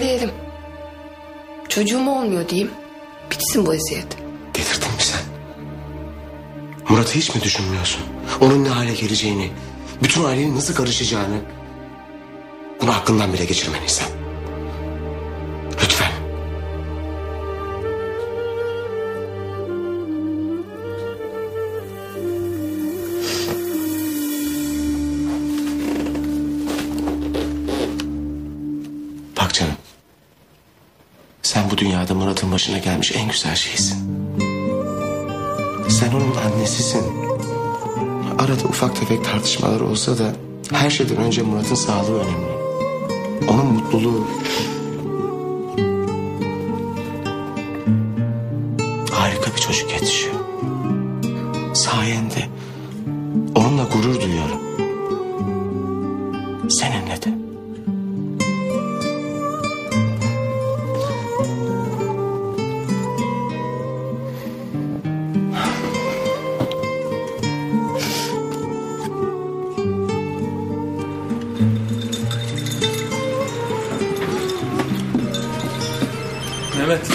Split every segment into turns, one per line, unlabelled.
Diyelim. Çocuğum olmuyor diyeyim. Bitsin bu eziyet.
Delirdin mi sen? Murat'ı hiç mi düşünmüyorsun? Onun ne hale geleceğini, bütün ailenin nasıl karışacağını... Bunu aklından bile geçirmeni sen. dünyada Murat'ın başına gelmiş en güzel şeysin. Sen onun annesisin. Arada ufak tefek tartışmalar olsa da her şeyden önce Murat'ın sağlığı önemli. Onun mutluluğu. Harika bir çocuk yetişiyor. Sayende onunla gurur duyuyorum. Seninle de.
Mehmet.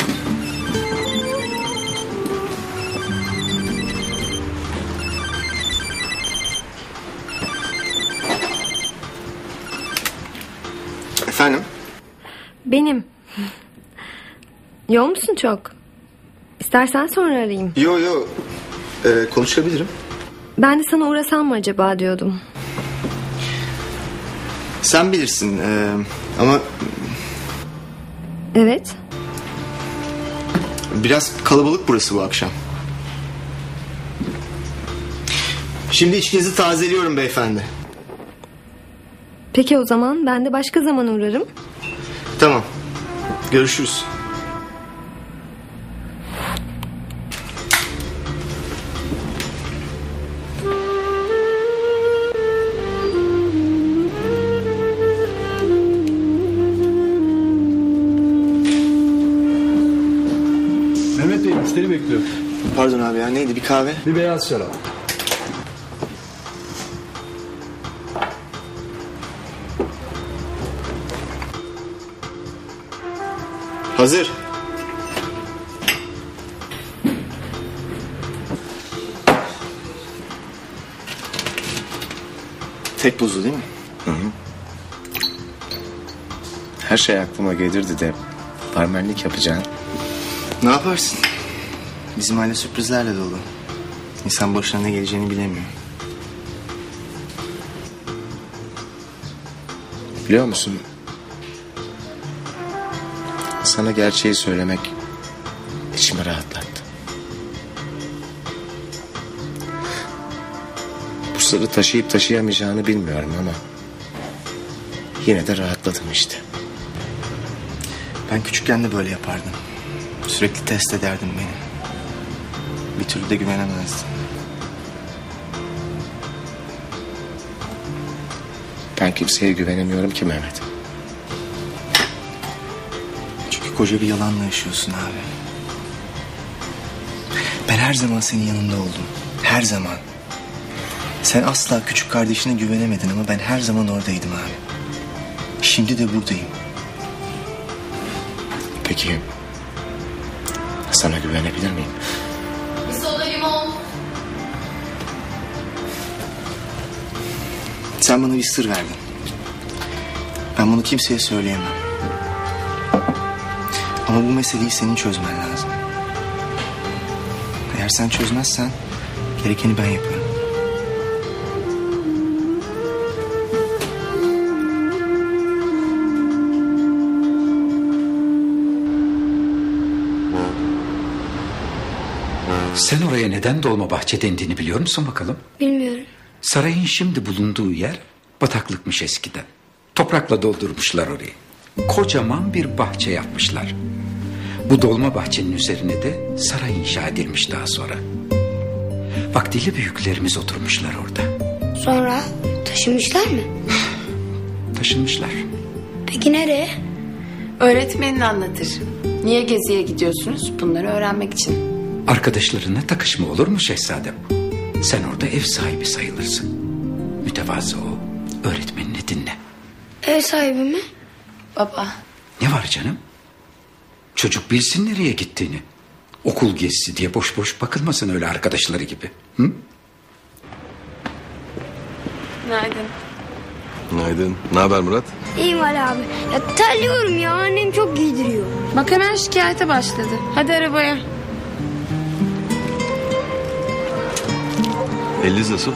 Efendim?
Benim. Yoğun musun çok? İstersen sonra arayayım.
Yo yo. Ee, konuşabilirim.
Ben de sana uğrasam mı acaba diyordum.
Sen bilirsin ee, ama
Evet.
Biraz kalabalık burası bu akşam. Şimdi içkinizi tazeliyorum beyefendi.
Peki o zaman ben de başka zaman uğrarım.
Tamam. Görüşürüz. Pardon abi ya neydi bir kahve?
Bir beyaz şarap.
Hazır. Tek buzlu değil mi?
Her şey aklıma gelirdi de barmenlik yapacağın.
Ne yaparsın? Bizim aile sürprizlerle dolu. İnsan başına ne geleceğini bilemiyor.
Biliyor musun? Sana gerçeği söylemek içimi rahatlattı. Bu sırrı taşıyıp taşıyamayacağını bilmiyorum ama yine de rahatladım işte.
Ben küçükken de böyle yapardım. Sürekli test ederdim beni. Bir türlü de güvenemezdim.
Ben kimseye güvenemiyorum ki Mehmet.
Çünkü koca bir yalanla yaşıyorsun abi. Ben her zaman senin yanında oldum. Her zaman. Sen asla küçük kardeşine güvenemedin ama ben her zaman oradaydım abi. Şimdi de buradayım.
Peki sana güvenebilir miyim?
Sen bana bir sır verdin. Ben bunu kimseye söyleyemem. Ama bu meseleyi senin çözmen lazım. Eğer sen çözmezsen gerekeni ben yaparım.
Sen oraya neden Dolmabahçe dendiğini biliyor musun bakalım?
Bilmiyorum.
Sarayın şimdi bulunduğu yer bataklıkmış eskiden. Toprakla doldurmuşlar orayı. Kocaman bir bahçe yapmışlar. Bu dolma bahçenin üzerine de saray inşa edilmiş daha sonra. Vaktiyle büyüklerimiz oturmuşlar orada.
Sonra taşımışlar mı?
Taşınmışlar.
Peki nereye?
Öğretmenin anlatır. Niye geziye gidiyorsunuz? Bunları öğrenmek için.
Arkadaşlarına takışma olur mu şehzadem? Sen orada ev sahibi sayılırsın. Mütevazı o. Öğretmenini dinle.
Ev sahibi mi?
Baba,
Ne var canım? Çocuk bilsin nereye gittiğini. Okul gezisi diye boş boş bakılmasın öyle arkadaşları gibi. Hı?
Günaydın.
Günaydın. Ne haber Murat?
İyiyim Ali abi. Ya terliyorum ya annem çok giydiriyor.
Bak hemen şikayete başladı. Hadi arabaya.
Eliz nasıl?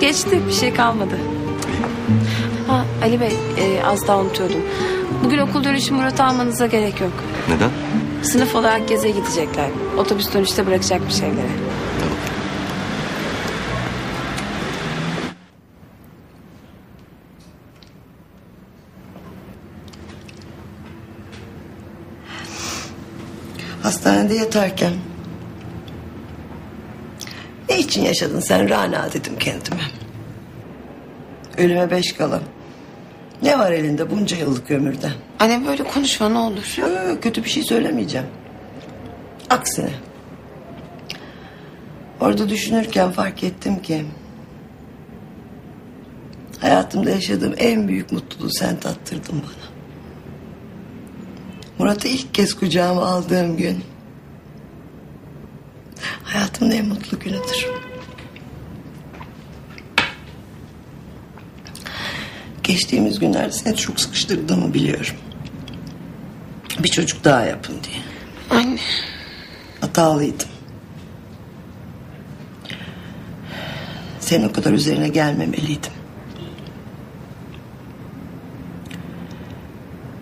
Geçti bir şey kalmadı. Ha Ali Bey e, az daha unutuyordum. Bugün okul dönüşü Murat'ı almanıza gerek yok.
Neden?
Sınıf olarak geziye gidecekler. Otobüs dönüşte bırakacak bir şeylere.
Hastanede yatarken. İçin yaşadın sen Rana dedim kendime. Ölüme beş kala. Ne var elinde bunca yıllık ömürden?
Anne böyle konuşma ne olur.
Yok, yok, kötü bir şey söylemeyeceğim. Aksine. Orada düşünürken fark ettim ki... ...hayatımda yaşadığım en büyük mutluluğu sen tattırdın bana. Murat'ı ilk kez kucağıma aldığım gün... ...hayatımın en mutlu günüdür. Geçtiğimiz günlerde seni çok sıkıştırdığımı biliyorum. Bir çocuk daha yapın diye.
Anne.
Hatalıydım. Senin o kadar üzerine gelmemeliydim.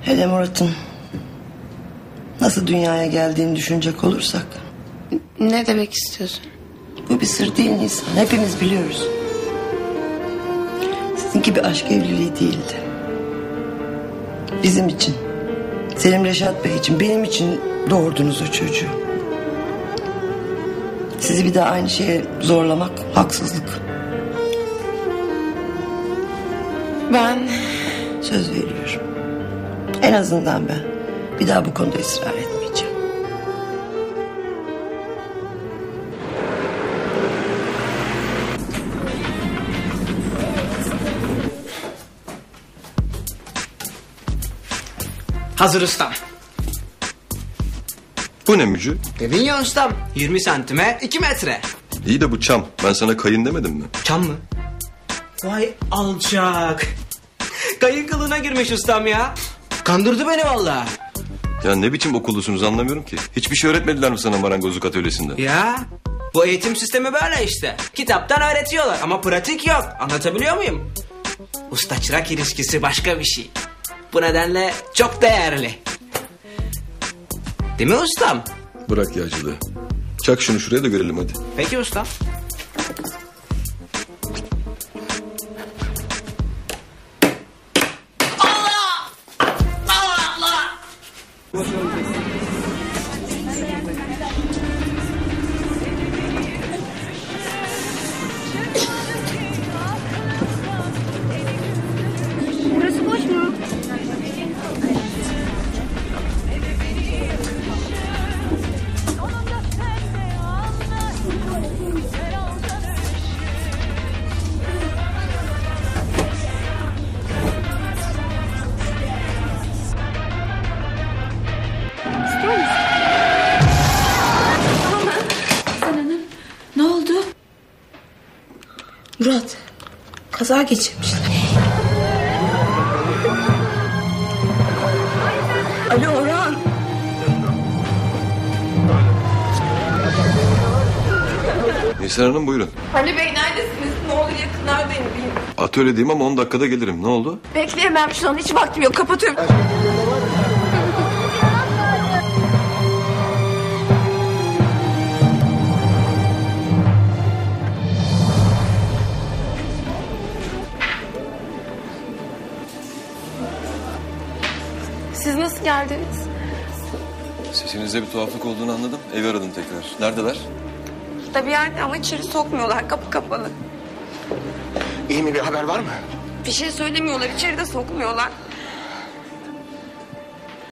Hele Murat'ın nasıl dünyaya geldiğini düşünecek olursak...
Ne demek istiyorsun?
Bu bir sır değil Nisan. Hepimiz biliyoruz. Sizinki bir aşk evliliği değildi. Bizim için. Selim Reşat Bey için, benim için doğurdunuz o çocuğu. Sizi bir daha aynı şeye zorlamak haksızlık.
Ben
Söz veriyorum. En azından ben bir daha bu konuda ısrar etmeyeceğim.
Hazır ustam.
Bu ne mücü?
Dedin ya ustam 20 santime 2 metre.
İyi de bu çam. Ben sana kayın demedim mi?
Çam mı? Vay alçak. Kayın kılığına girmiş ustam ya. Kandırdı beni vallahi.
Ya ne biçim okullusunuz anlamıyorum ki. Hiçbir şey öğretmediler mi sana marangozluk atölyesinde?
Ya bu eğitim sistemi böyle işte. Kitaptan öğretiyorlar ama pratik yok. Anlatabiliyor muyum? Usta çırak ilişkisi başka bir şey. Bu nedenle çok değerli. Değil mi ustam?
Bırak yağcılığı. Çak şunu şuraya da görelim hadi.
Peki ustam.
Burası
Murat kaza geçirmişler. Ali Orhan.
Nisan Hanım buyurun.
Ali Bey neredesiniz? Ne olur yakınlardayım.
Atölyedeyim ama 10 dakikada gelirim. Ne oldu?
Bekleyemem şu an hiç vaktim yok. Kapatıyorum. Siz nasıl geldiniz?
Sesinizde bir tuhaflık olduğunu anladım. Evi aradım tekrar. Neredeler?
Burada bir yerde ama içeri sokmuyorlar. Kapı kapalı.
İyi mi bir haber var mı?
Bir şey söylemiyorlar. içeri de sokmuyorlar.